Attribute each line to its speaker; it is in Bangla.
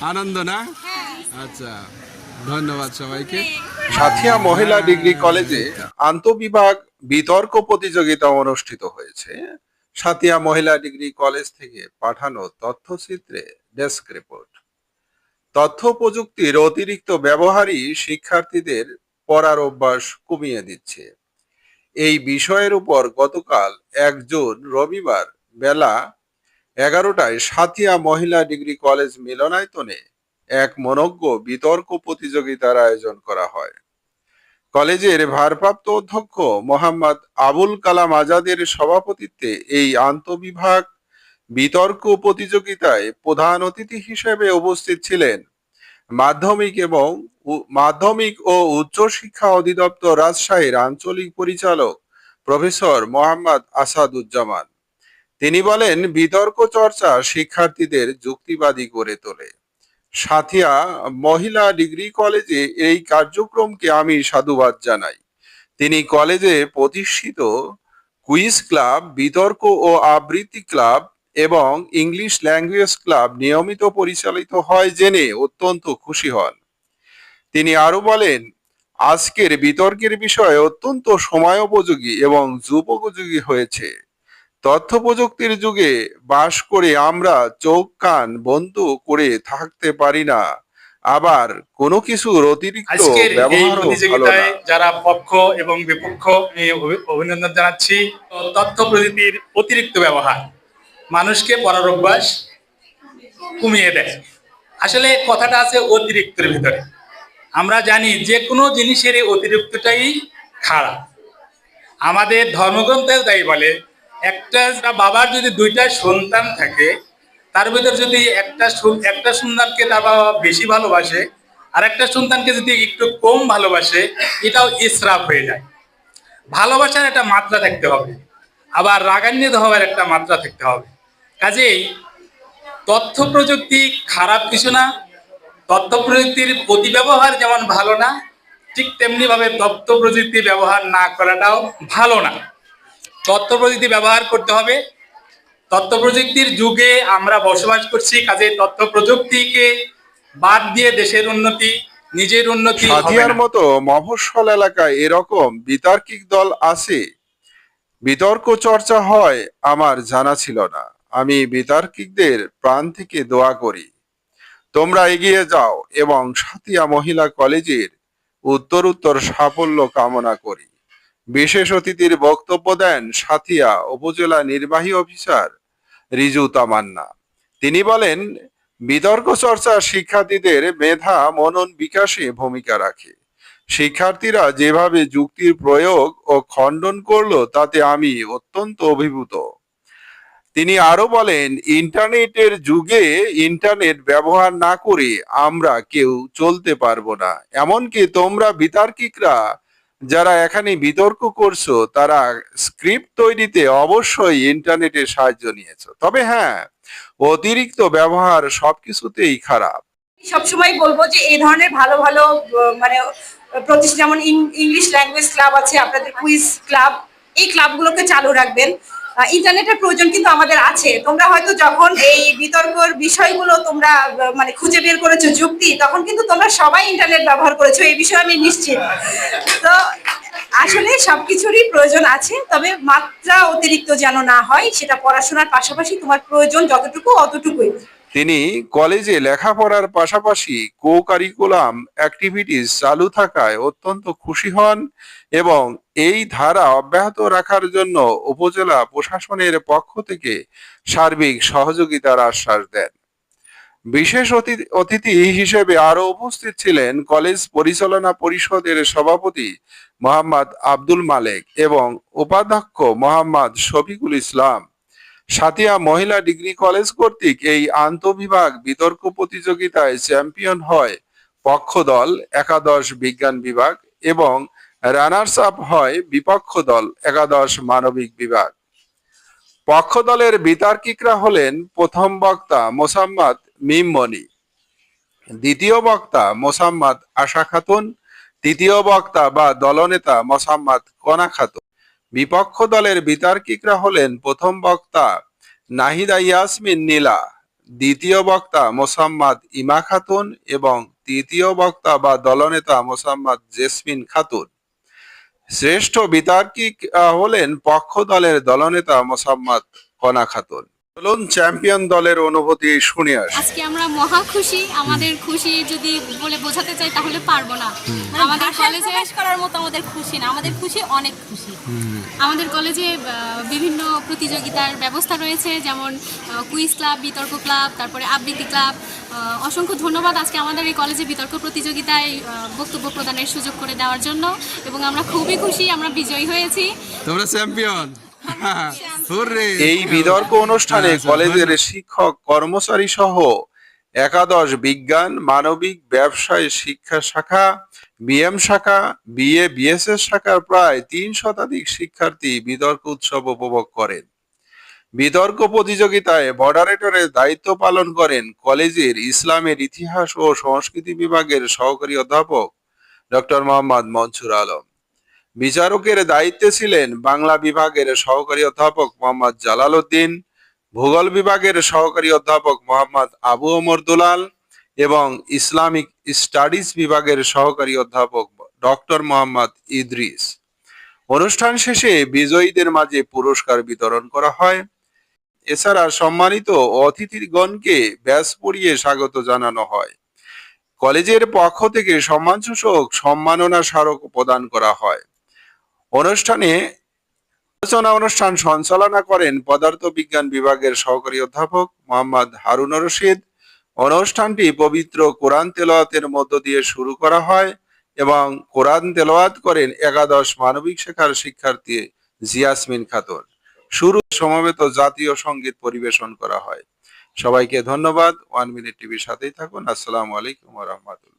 Speaker 1: আনন্দ না? আচ্ছা ধন্যবাদ সবাইকে।
Speaker 2: সাথিয়া মহিলা ডিগ্রি কলেজে আন্তবিভাগ বিতর্ক প্রতিযোগিতা অনুষ্ঠিত হয়েছে। সাথিয়া মহিলা ডিগ্রি কলেজ থেকে পাঠানো তথ্যচিত্রে ডেস্ক রিপোর্ট। তথ্য প্রযুক্তির অতিরিক্ত ব্যবহারই শিক্ষার্থীদের পড়ার অভ্যাস কমিয়ে দিচ্ছে। এই বিষয়ের উপর গতকাল এক জুন রবিবার বেলা এগারোটায় সাথিয়া মহিলা ডিগ্রি কলেজ মিলনায়তনে এক মনজ্ঞ বিতর্ক প্রতিযোগিতার আয়োজন করা হয়। কলেজের ভারপ্রাপ্ত অধ্যক্ষ মোহাম্মদ আবুল কালাম আজাদের সভাপতিত্বে এই আন্তবিভাগ বিতর্ক প্রতিযোগিতায় প্রধান অতিথি হিসেবে উপস্থিত ছিলেন মাধ্যমিক এবং মাধ্যমিক ও উচ্চ শিক্ষা অধিদপ্তর রাজশাহীর আঞ্চলিক পরিচালক প্রফেসর মোহাম্মদ আসাদুজ্জামান। তিনি বলেন, বিতর্ক চর্চা শিক্ষার্থীদের যুক্তিবাদী করে তোলে। সাথিয়া, মহিলা ডিগ্রি কলেজে এই কার্যক্রমকে আমি সাধুবাদ জানাই। তিনি কলেজে প্রতিষ্ঠিত কুইজ ক্লাব, বিতর্ক ও আবৃত্তি ক্লাব এবং ইংলিশ ল্যাঙ্গুয়েজ ক্লাব নিয়মিত পরিচালিত হয় জেনে অত্যন্ত খুশি হন। তিনি আরও বলেন, আজকের বিতর্কের বিষয় অত্যন্ত সময়োপযোগী এবং যুগোপযোগী হয়েছে। তথ্য প্রযুক্তির যুগে বাস করে আমরা চোখ কান বন্ধ করে থাকতে পারি না। আবার কোনো কিছুর অতিরিক্ত ভালো
Speaker 3: প্রতিযোগিতায় যারা পক্ষ এবং বিপক্ষ অভিনন্দন জানাচ্ছি তথ্য প্রযুক্তির অতিরিক্ত ব্যবহার মানুষকে পড়ার অভ্যাস কমিয়ে দেয়। আসলে কথাটা আছে অতিরিক্তের ভিতরে। আমরা জানি যে কোনো জিনিসের অতিরিক্তটাই খারাপ। আমাদের ধর্মগ্রন্থেও তাই বলে একটা বাবার যদি দুইটা সন্তান থাকে, তার ভিতর যদি একটা একটা সন্তানকে তার বাবা বেশি ভালোবাসে, আর একটা সন্তানকে যদি একটু কম ভালোবাসে, এটাও ইসরাফ হয়ে যায়। ভালোবাসার একটা মাত্রা থাকতে হবে। আবার রাগান্বিত হওয়ার একটা মাত্রা থাকতে হবে। কাজেই তথ্য প্রযুক্তি খারাপ কিছু না তথ্য প্রযুক্তির অতিব্যবহার যেমন ভালো না, ঠিক তেমনি ভাবে তথ্য প্রযুক্তি ব্যবহার না করাটাও ভালো না। তথ্য প্রযুক্তি ব্যবহার করতে হবে। তথ্য প্রযুক্তির যুগে আমরা বসবাস করছি কাজে তথ্য প্রযুক্তিকে বাদ দিয়ে দেশের উন্নতি, নিজের উন্নতি
Speaker 2: মতো মফস্বল এলাকায় এরকম বিতার্কিক দল আছে। বিতর্ক চর্চা হয়, আমার জানা ছিল না। আমি বিতার্কিকদের প্রাণ থেকে দোয়া করি। তোমরা এগিয়ে যাও এবং সাথিয়া মহিলা কলেজের উত্তরোত্তর সাফল্য কামনা করি। বিশেষ অতিথির বক্তব্য দেন সাথিয়া উপজেলা নির্বাহী অফিসার রিজু তামান্না। তিনি বলেন, বিতর্ক চর্চা শিক্ষার্থীদের মেধা, মনন বিকাশে ভূমিকা রাখে। শিক্ষার্থীরা যেভাবে যুক্তির প্রয়োগ ও খণ্ডন করল, তাতে আমি অত্যন্ত অভিভূত। তিনি আরও বলেন, ইন্টারনেটের যুগে ইন্টারনেট ব্যবহার না করে আমরা কেউ চলতে পারব না। এমনকি তোমরা বিতার্কিকরা যারা এখানে বিতর্ক করছ, তারা স্ক্রিপ্ট তৈরিতে অবশ্যই ইন্টারনেটের সাহায্য নিয়েছো। তবে হ্যাঁ অতিরিক্ত ব্যবহার সবকিছুতেই খারাপ।
Speaker 4: সবসময় বলব যে, এই ধরনের ভালো ভালো মানে প্রতিষ্ঠান যেমন ইংলিশ ল্যাঙ্গুয়েজ ক্লাব আছে, আপনাদের কুইজ ক্লাব এই ক্লাবগুলোকে চালু রাখবেন। ইন্টারনেটের প্রয়োজন কিন্তু আমাদের আছে। তোমরা হয়তো যখন এই বিতর্কর বিষয়গুলো তোমরা মানে খুঁজে বের করেছ যুক্তি, তখন কিন্তু তোমরা সবাই ইন্টারনেট ব্যবহার করেছ, এই বিষয়ে আমি নিশ্চিত। তো আসলে সবকিছুরই প্রয়োজন আছে, তবে মাত্রা অতিরিক্ত যেন না হয়, সেটা পড়াশোনার পাশাপাশি তোমার প্রয়োজন যতটুকু অতটুকুই।
Speaker 2: তিনি কলেজে লেখাপড়ার পাশাপাশি কো কারিকুলাম অ্যাক্টিভিটিস চালু থাকায় অত্যন্ত খুশি হন এবং এই ধারা অব্যাহত রাখার জন্য উপজেলা প্রশাসনের পক্ষ থেকে সার্বিক সহযোগিতার আশ্বাস দেন। বিশেষ অতি- অতিথি হিসেবে আরও উপস্থিত ছিলেন কলেজ পরিচালনা পরিষদের সভাপতি মোহাম্মদ আব্দুল মালেক এবং উপাধ্যক্ষ মোহাম্মদ শফিকুল ইসলাম। সাথিয়া মহিলা ডিগ্রি কলেজ কর্তৃক এই আন্তবিভাগ বিতর্ক প্রতিযোগিতায় চ্যাম্পিয়ন হয় পক্ষ দল একাদশ বিজ্ঞান বিভাগ এবং রানার্স আপ হয় বিপক্ষ দল, একাদশ মানবিক বিভাগ। পক্ষ দলের বিতার্কিকরা হলেন প্রথম বক্তা মোসাম্মদ মিমমণি, দ্বিতীয় বক্তা মোসাম্মদ আশা খাতুন, তৃতীয় বক্তা বা দলনেতা মোসাম্মদ কনা খাতুন। বিপক্ষ দলের বিতার্কিকরা হলেন প্রথম বক্তা নাহিদা ইয়াসমিন নীলা দ্বিতীয় বক্তা মোসাম্মদ ইমা খাতুন এবং তৃতীয় বক্তা বা দলনেতা মোসাম্মদ জেসমিন খাতুন। শ্রেষ্ঠ বিতার্কিক হলেন পক্ষ দলের দলনেতা মোসাম্মদ কনা খাতুন। চলুন চ্যাম্পিয়ন দলের অনুভূতি শুনে আসি।
Speaker 5: আজকে আমরা মহা খুশি। আমাদের খুশি যদি বলে বোঝাতে চাই তাহলে পারব না। আমাদের কলেজে করার মতো আমাদের খুশি না। আমাদের খুশি অনেক খুশি। আমাদের কলেজে বিভিন্ন প্রতিযোগিতার ব্যবস্থা রয়েছে যেমন কুইজ ক্লাব বিতর্ক ক্লাব তারপরে আবৃত্তি ক্লাব আহ, অসংখ্য ধন্যবাদ আজকে আমাদের এই কলেজে বিতর্ক প্রতিযোগিতায় বক্তব্য প্রদানের সুযোগ করে দেওয়ার জন্য এবং আমরা খুবই খুশি আমরা বিজয়ী হয়েছি।
Speaker 1: তোমরা চ্যাম্পিয়ন।
Speaker 2: এই বিতর্ক অনুষ্ঠানে
Speaker 1: আচ্ছা,
Speaker 2: কলেজের শিক্ষক কর্মচারী সহ একাদশ বিজ্ঞান, মানবিক, ব্যবসায় শিক্ষা শাখা, বিএম শাখা, বিএ, বিএসএস শাখার প্রায় তিন শতাধিক শিক্ষার্থী বিতর্ক উৎসব উপভোগ করেন। বিতর্ক প্রতিযোগিতায় মডারেটরের দায়িত্ব পালন করেন কলেজের ইসলামের ইতিহাস ও সংস্কৃতি বিভাগের সহকারী অধ্যাপক ডক্টর মোহাম্মদ মনসুর আলম। বিচারকের দায়িত্বে ছিলেন বাংলা বিভাগের সহকারী অধ্যাপক মোহাম্মদ জালাল উদ্দিন ভূগোল বিভাগের সহকারী অধ্যাপক মোহাম্মদ আবু ওমর দুলাল এবং ইসলামিক স্টাডিজ বিভাগের সহকারী অধ্যাপক ডক্টর মোহাম্মদ ইদ্রিস। অনুষ্ঠান শেষে বিজয়ীদের মাঝে পুরস্কার বিতরণ করা হয়। এছাড়া সম্মানিত অতিথিগণকে ব্যাস পড়িয়ে স্বাগত জানানো হয়। কলেজের পক্ষ থেকে সম্মানসূচক সম্মাননা স্মারক প্রদান করা হয়। অনুষ্ঠানে আলোচনা অনুষ্ঠান সঞ্চালনা করেন পদার্থ বিজ্ঞান বিভাগের সহকারী অধ্যাপক মোহাম্মদ হারুন রশিদ। অনুষ্ঠানটি পবিত্র কোরআন তেলাওয়াতের মধ্য দিয়ে শুরু করা হয় এবং কোরআন তেলাওয়াত করেন একাদশ মানবিক শেখার শিক্ষার্থী জিয়াসমিন খাতুন। শুরু সমবেত জাতীয় সংগীত পরিবেশন করা হয়। সবাইকে ধন্যবাদ। ওয়ান মিনিট টিভির সাথেই থাকুন। আসসালামু আলাইকুম রহমতুল্লাহ।